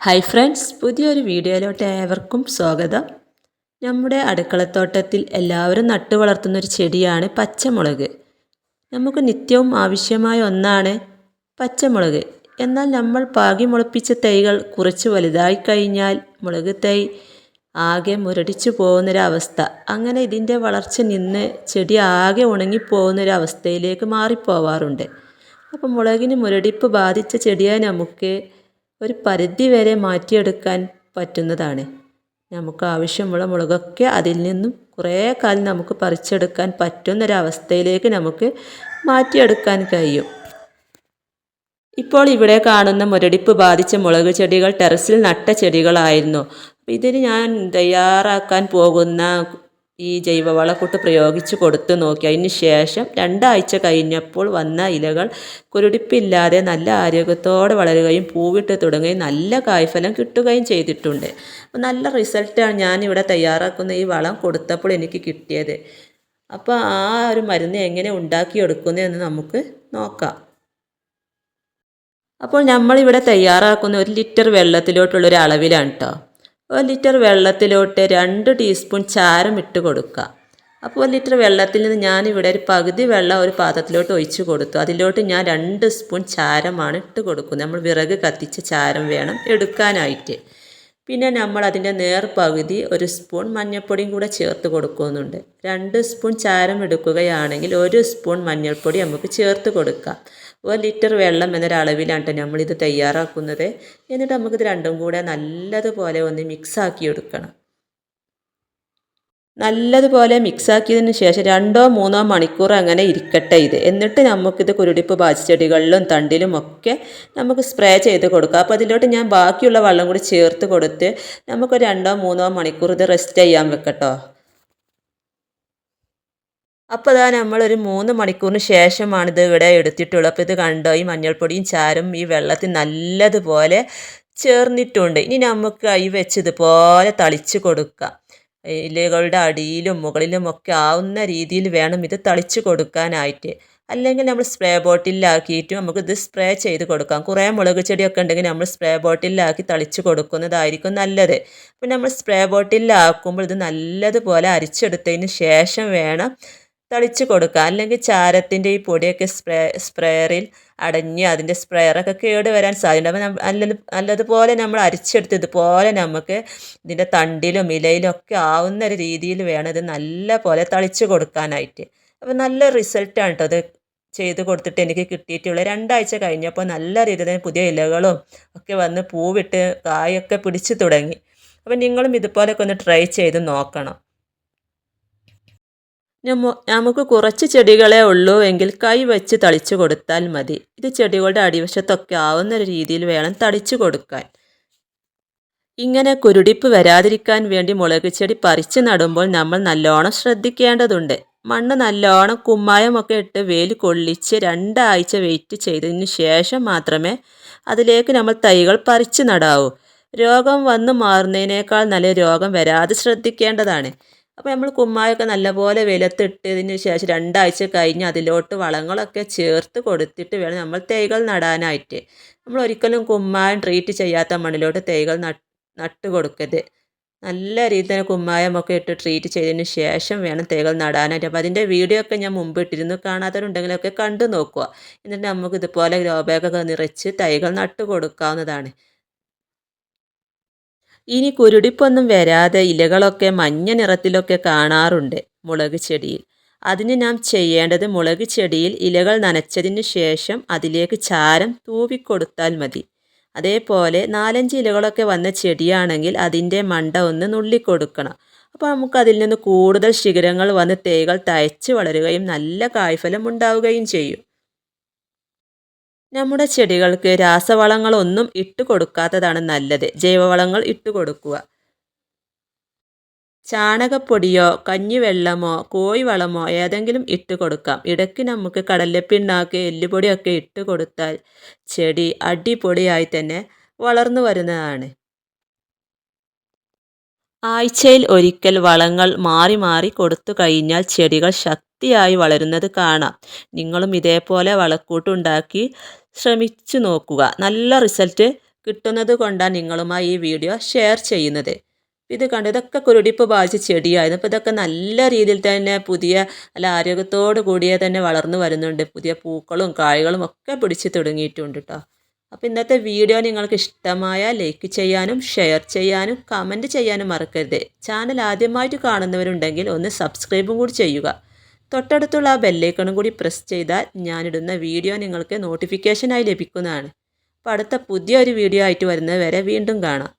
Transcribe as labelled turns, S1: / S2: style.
S1: Hi friends പുതിയൊരു വീഡിയോയിലോട്ട് ഏവർക്കും സ്വാഗതം. നമ്മുടെ അടുക്കളത്തോട്ടത്തിൽ എല്ലാവരും നട്ടു വളർത്തുന്ന ഒരു ചെടിയാണ് പച്ചമുളക്. നമുക്ക് നിത്യവും ആവശ്യമായ ഒന്നാണ് പച്ചമുളക്. എന്നാൽ നമ്മൾ പാകി മുളപ്പിച്ച തൈകൾ കുറച്ച് വലുതായി കഴിഞ്ഞാൽ മുളക് തൈ ആകെ മുരടിച്ചു പോകുന്നൊരവസ്ഥ. അങ്ങനെ ഇതിന്റെ വളർച്ച നിന്ന് ചെടി ആകെ ഉണങ്ങിപ്പോകുന്നൊരവസ്ഥയിലേക്ക് മാറിപ്പോവാറുണ്ട്. അപ്പോൾ മുളകിന് മുരടിപ്പ് ബാധിച്ച ചെടിയെ നമുക്ക് ഒരു പരിധി വരെ മാറ്റിയെടുക്കാൻ പറ്റുന്നതാണ്. നമുക്ക് ആവശ്യമുള്ള മുളകൊക്കെ അതിൽ നിന്നും കുറേ കാലം നമുക്ക് പറിച്ചെടുക്കാൻ പറ്റുന്നൊരവസ്ഥയിലേക്ക് നമുക്ക് മാറ്റിയെടുക്കാൻ കഴിയും. ഇപ്പോൾ ഇവിടെ കാണുന്ന മുരടിപ്പ് ബാധിച്ച മുളക് ചെടികൾ ടെറസിൽ നട്ട ചെടികളായിരുന്നു. ഇതിന് ഞാൻ തയ്യാറാക്കാൻ പോകുന്ന ഈ ജൈവവളക്കൂട്ട് പ്രയോഗിച്ച് കൊടുത്തു നോക്കി. അതിന് ശേഷം രണ്ടാഴ്ച കഴിഞ്ഞപ്പോൾ വന്ന ഇലകൾ കുരുടിപ്പില്ലാതെ നല്ല ആരോഗ്യത്തോടെ വളരുകയും പൂവിട്ട് തുടങ്ങുകയും നല്ല കായ്ഫലം കിട്ടുകയും ചെയ്തിട്ടുണ്ട്. അപ്പോൾ നല്ല റിസൾട്ടാണ് ഞാനിവിടെ തയ്യാറാക്കുന്ന ഈ വളം കൊടുത്തപ്പോൾ എനിക്ക് കിട്ടിയത്. അപ്പോൾ ആ ഒരു മരുന്ന് എങ്ങനെ ഉണ്ടാക്കിയെടുക്കുന്നു എന്ന് നമുക്ക് നോക്കാം. അപ്പോൾ നമ്മളിവിടെ തയ്യാറാക്കുന്ന ഒരു ലിറ്റർ വെള്ളത്തിലോട്ടുള്ളൊരു അളവിലാണ് കേട്ടോ ഒരു ലിറ്റർ വെള്ളത്തിലോട്ട് രണ്ട് ടീസ്പൂൺ ചാരം ഇട്ട് കൊടുക്കുക. അപ്പോൾ ഒരു ലിറ്റർ വെള്ളത്തിൽ നിന്ന് ഞാനിവിടെ ഒരു പകുതി വെള്ളം ഒരു പാത്രത്തിലോട്ട് ഒഴിച്ച് കൊടുത്തു. അതിലോട്ട് ഞാൻ രണ്ട് സ്പൂൺ ചാരമാണ് ഇട്ട് കൊടുക്കുന്നത്. നമ്മൾ വിറക് കത്തിച്ച ചാരം വേണം എടുക്കാനായിട്ട്. പിന്നെ നമ്മൾ അതിന്റെ നേർ പകുതി ഒരു സ്പൂൺ മഞ്ഞൾപ്പൊടിയും കൂടെ ചേർത്ത് കൊടുക്കുന്നുണ്ട്. രണ്ട് സ്പൂൺ ചാരം എടുക്കുകയാണെങ്കിൽ ഒരു സ്പൂൺ മഞ്ഞൾപ്പൊടി നമുക്ക് ചേർത്ത് കൊടുക്കാം. ഒരു ലിറ്റർ വെള്ളം എന്നൊരളവിലാണ് കേട്ടോ നമ്മളിത് തയ്യാറാക്കുന്നത്. എന്നിട്ട് നമുക്കിത് രണ്ടും കൂടെ നല്ലതുപോലെ ഒന്ന് മിക്സാക്കി എടുക്കണം. നല്ലതുപോലെ മിക്സാക്കിയതിന് ശേഷം രണ്ടോ മൂന്നോ മണിക്കൂർ അങ്ങനെ ഇരിക്കട്ടെ ഇത്. എന്നിട്ട് നമുക്കിത് കുരുടിപ്പ് ചെടികളിലും തണ്ടിലും ഒക്കെ നമുക്ക് സ്പ്രേ ചെയ്ത് കൊടുക്കാം. അപ്പോൾ അതിലോട്ട് ഞാൻ ബാക്കിയുള്ള വെള്ളം കൂടി ചേർത്ത് കൊടുത്ത് നമുക്ക് രണ്ടോ മൂന്നോ മണിക്കൂർ ഇത് റെസ്റ്റ് ചെയ്യാൻ വെക്കട്ടോ. അപ്പോൾ അതാ നമ്മളൊരു മൂന്ന് മണിക്കൂറിന് ശേഷമാണ് ഇത് ഇവിടെ എടുത്തിട്ടുള്ളത്. അപ്പോൾ ഇത് കണ്ടോ ഈ മഞ്ഞൾപ്പൊടിയും ചാരും ഈ വെള്ളത്തിൽ നല്ലതുപോലെ ചേർന്നിട്ടുണ്ട്. ഇനി നമുക്ക് കൈ വെച്ച് ഇതുപോലെ തളിച്ച് കൊടുക്കാം. ഇലകളുടെ അടിയിലും മുകളിലും ഒക്കെ ആവുന്ന രീതിയിൽ വേണം ഇത് തളിച്ച് കൊടുക്കാനായിട്ട്. അല്ലെങ്കിൽ നമ്മൾ സ്പ്രേ ബോട്ടിലാക്കിയിട്ട് ഇത് സ്പ്രേ ചെയ്ത് കൊടുക്കാം. കുറേ മുളക് ചെടിയൊക്കെ ഉണ്ടെങ്കിൽ നമ്മൾ സ്പ്രേ ബോട്ടിലാക്കി തളിച്ച് കൊടുക്കുന്നതായിരിക്കും നല്ലത്. അപ്പം നമ്മൾ സ്പ്രേ ബോട്ടിലാക്കുമ്പോൾ ഇത് നല്ലതുപോലെ അരിച്ചെടുത്തതിന് ശേഷം വേണം തളിച്ച് കൊടുക്കുക. അല്ലെങ്കിൽ ചാരത്തിന്റെ ഈ പൊടിയൊക്കെ സ്പ്രേ സ്പ്രെയറിൽ അടഞ്ഞ് അതിന്റെ സ്പ്രെയറൊക്കെ കേട് വരാൻ സാധ്യത അപ്പോൾ നല്ലത് നല്ലതുപോലെ നമ്മൾ അരിച്ചെടുത്ത് ഇതുപോലെ നമുക്ക് ഇതിന്റെ തണ്ടിലും ഇലയിലും ഒക്കെ ആവുന്ന ഒരു രീതിയിൽ വേണം ഇത് നല്ല പോലെ തളിച്ചു കൊടുക്കാനായിട്ട്. അപ്പോൾ നല്ല റിസൾട്ടാണ് കേട്ടോ അത് ചെയ്ത് കൊടുത്തിട്ട് എനിക്ക് കിട്ടിയിട്ടുള്ളത്. രണ്ടാഴ്ച കഴിഞ്ഞപ്പോൾ നല്ല രീതിയിൽ പുതിയ ഇലകളും ഒക്കെ വന്ന് പൂവിട്ട് കായൊക്കെ പിടിച്ചു തുടങ്ങി. അപ്പോൾ നിങ്ങളും ഇതുപോലെയൊക്കെ ഒന്ന് ട്രൈ ചെയ്ത് നോക്കണം. നമുക്ക് കുറച്ച് ചെടികളെ ഉള്ളൂ എങ്കിൽ കൈ വെച്ച് തളിച്ചു കൊടുത്താൽ മതി. ഇത് ചെടികളുടെ അടിവശത്തൊക്കെ ആവുന്ന രീതിയിൽ വേണം തളിച്ചു കൊടുക്കാൻ. ഇങ്ങനെ കുരുടിപ്പ് വരാതിരിക്കാൻ വേണ്ടി മുളക് ചെടി പറിച്ചു നടുമ്പോൾ നമ്മൾ നല്ലോണം ശ്രദ്ധിക്കേണ്ടതുണ്ട്. മണ്ണ് നല്ലോണം കുമ്മായമൊക്കെ ഇട്ട് വേലി കൊള്ളിച്ച് രണ്ടാഴ്ച വെയിറ്റ് ചെയ്തതിന് ശേഷം മാത്രമേ അതിലേക്ക് നമ്മൾ തൈകൾ പറിച്ചു നടാവൂ. രോഗം വന്നു മാറുന്നതിനേക്കാൾ നല്ല രോഗം വരാതെ ശ്രദ്ധിക്കേണ്ടതാണ്. അപ്പോൾ നമ്മൾ കുമ്മായൊക്കെ നല്ലപോലെ വിലത്തിട്ടതിന് ശേഷം രണ്ടാഴ്ച കഴിഞ്ഞ് അതിലോട്ട് വളങ്ങളൊക്കെ ചേർത്ത് കൊടുത്തിട്ട് വേണം നമ്മൾ തൈകൾ നടാനായിട്ട്. നമ്മൾ ഒരിക്കലും കുമ്മായം ട്രീറ്റ് ചെയ്യാത്ത മണ്ണിലോട്ട് തൈകൾ നട്ട് കൊടുക്കരുത്. നല്ല രീതിയിൽ തന്നെ കുമ്മായമൊക്കെ ഇട്ട് ട്രീറ്റ് ചെയ്തതിന് ശേഷം വേണം തൈകൾ നടാനായിട്ട്. അപ്പോൾ അതിന്റെ വീഡിയോ ഒക്കെ ഞാൻ മുമ്പ് ഇട്ടിരുന്നു. കാണാത്തവരുണ്ടെങ്കിലൊക്കെ കണ്ടു നോക്കുക. എന്നിട്ട് നമുക്ക് ഇതുപോലെ ഗ്രോബാഗൊക്കെ നിറച്ച് തൈകൾ നട്ട് കൊടുക്കാവുന്നതാണ്. ഇനി കുരുടിപ്പൊന്നും വരാതെ ഇലകളൊക്കെ മഞ്ഞ നിറത്തിലൊക്കെ കാണാറുണ്ട് മുളക് ചെടിയിൽ. അതിന് നാം ചെയ്യേണ്ടത് മുളക് ചെടിയിൽ ഇലകൾ നനച്ചതിന് ശേഷം അതിലേക്ക് ചാരം തൂവിക്കൊടുത്താൽ മതി. അതേപോലെ നാലഞ്ച് ഇലകളൊക്കെ വന്ന ചെടിയാണെങ്കിൽ അതിന്റെ മണ്ട ഒന്ന് നുള്ളിക്കൊടുക്കണം. അപ്പോൾ നമുക്ക് അതിൽ നിന്ന് കൂടുതൽ ശിഖരങ്ങൾ വന്ന് തേകൾ തയച്ച് വളരുകയും നല്ല കായ്ഫലം ഉണ്ടാവുകയും ചെയ്യും. നമ്മുടെ ചെടികൾക്ക് രാസവളങ്ങളൊന്നും ഇട്ട് കൊടുക്കാത്തതാണ് നല്ലത്. ജൈവവളങ്ങൾ ഇട്ട് കൊടുക്കുക. ചാണകപ്പൊടിയോ കഞ്ഞിവെള്ളമോ കോഴിവളമോ ഏതെങ്കിലും ഇട്ട് കൊടുക്കാം. ഇടയ്ക്ക് നമുക്ക് കടലപ്പിണ്ണാക്ക് എല്ലുപൊടിയൊക്കെ ഇട്ട് കൊടുത്താൽ ചെടി അടിപൊളിയായി തന്നെ വളർന്നു വരുന്നതാണ്. ആഴ്ചയിൽ ഒരിക്കൽ വളങ്ങൾ മാറി മാറി കൊടുത്തു കഴിഞ്ഞാൽ ചെടികൾ ശക്തിയായി വളരുന്നത് കാണാം. നിങ്ങളും ഇതേപോലെ വളക്കൂട്ടുണ്ടാക്കി ശ്രമിച്ചു നോക്കുക. നല്ല റിസൾട്ട് കിട്ടുന്നത് കൊണ്ടാണ് നിങ്ങളുമായി ഈ വീഡിയോ ഷെയർ ചെയ്യുന്നത്. ഇത് കണ്ട്? ഇതൊക്കെ കുരുടിപ്പ് ബാധിച്ച ചെടിയായിരുന്നു. അപ്പോൾ ഇതൊക്കെ നല്ല രീതിയിൽ തന്നെ പുതിയ അല്ല ആരോഗ്യത്തോടു കൂടിയേ തന്നെ വളർന്നു വരുന്നുണ്ട്. പുതിയ പൂക്കളും കായകളും ഒക്കെ പിടിച്ച് തുടങ്ങിയിട്ടുണ്ട് കേട്ടോ അപ്പോൾ ഇന്നത്തെ വീഡിയോ നിങ്ങൾക്ക് ഇഷ്ടമായ ലൈക്ക് ചെയ്യാനും ഷെയർ ചെയ്യാനും കമന്റ് ചെയ്യാനും മറക്കരുത്. ചാനൽ ആദ്യമായിട്ട് കാണുന്നവരുണ്ടെങ്കിൽ ഒന്ന് സബ്സ്ക്രൈബും കൂടി ചെയ്യുക. തൊട്ടടുത്തുള്ള ആ ബെല്ലൈക്കണും കൂടി പ്രസ് ചെയ്താൽ ഞാനിടുന്ന വീഡിയോ നിങ്ങൾക്ക് നോട്ടിഫിക്കേഷനായി ലഭിക്കുന്നതാണ്. അപ്പോൾ അടുത്ത പുതിയൊരു വീഡിയോ ആയിട്ട് വരുന്നത് വരെ വീണ്ടും കാണാം.